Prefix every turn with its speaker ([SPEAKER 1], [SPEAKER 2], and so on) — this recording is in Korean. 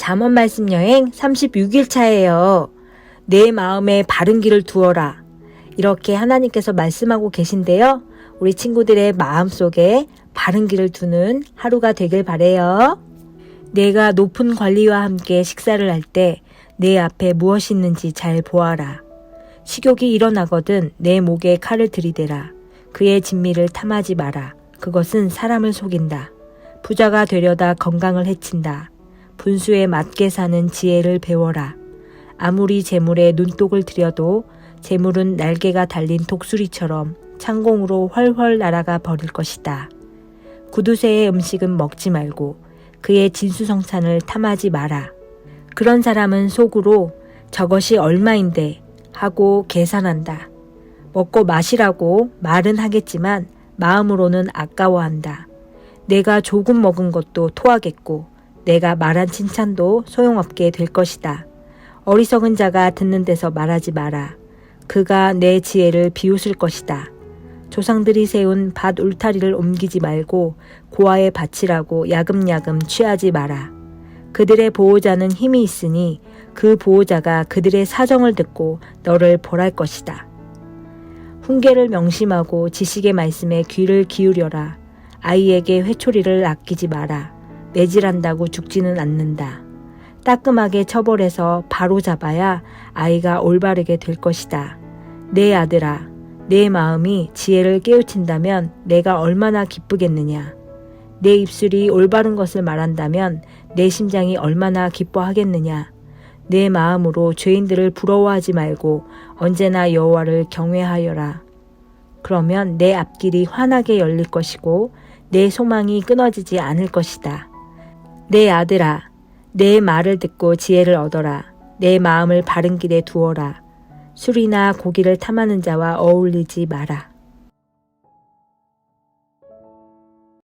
[SPEAKER 1] 잠언 말씀 여행 36일 차예요. 내 마음에 바른 길을 두어라. 이렇게 하나님께서 말씀하고 계신데요. 우리 친구들의 마음 속에 바른 길을 두는 하루가 되길 바래요. 내가 높은 관리와 함께 식사를 할 때 내 앞에 무엇이 있는지 잘 보아라. 식욕이 일어나거든 내 목에 칼을 들이대라. 그의 진미를 탐하지 마라. 그것은 사람을 속인다. 부자가 되려다 건강을 해친다. 분수에 맞게 사는 지혜를 배워라. 아무리 재물에 눈독을 들여도 재물은 날개가 달린 독수리처럼 창공으로 훨훨 날아가 버릴 것이다. 구두쇠의 음식은 먹지 말고 그의 진수성찬을 탐하지 마라. 그런 사람은 속으로 저것이 얼마인데 하고 계산한다. 먹고 마시라고 말은 하겠지만 마음으로는 아까워한다. 내가 조금 먹은 것도 토하겠고 내가 말한 칭찬도 소용없게 될 것이다. 어리석은 자가 듣는 데서 말하지 마라. 그가 내 지혜를 비웃을 것이다. 조상들이 세운 밭 울타리를 옮기지 말고 고아의 밭이라고 야금야금 취하지 마라. 그들의 보호자는 힘이 있으니 그 보호자가 그들의 사정을 듣고 너를 벌할 것이다. 훈계를 명심하고 지식의 말씀에 귀를 기울여라. 아이에게 회초리를 아끼지 마라. 매질한다고 죽지는 않는다. 따끔하게 처벌해서 바로 잡아야 아이가 올바르게 될 것이다. 내 아들아, 내 마음이 지혜를 깨우친다면 내가 얼마나 기쁘겠느냐. 내 입술이 올바른 것을 말한다면 내 심장이 얼마나 기뻐하겠느냐. 내 마음으로 죄인들을 부러워하지 말고 언제나 여호와를 경외하여라. 그러면 내 앞길이 환하게 열릴 것이고 내 소망이 끊어지지 않을 것이다. 내 아들아, 내 말을 듣고 지혜를 얻어라. 내 마음을 바른 길에 두어라. 술이나 고기를 탐하는 자와 어울리지 마라.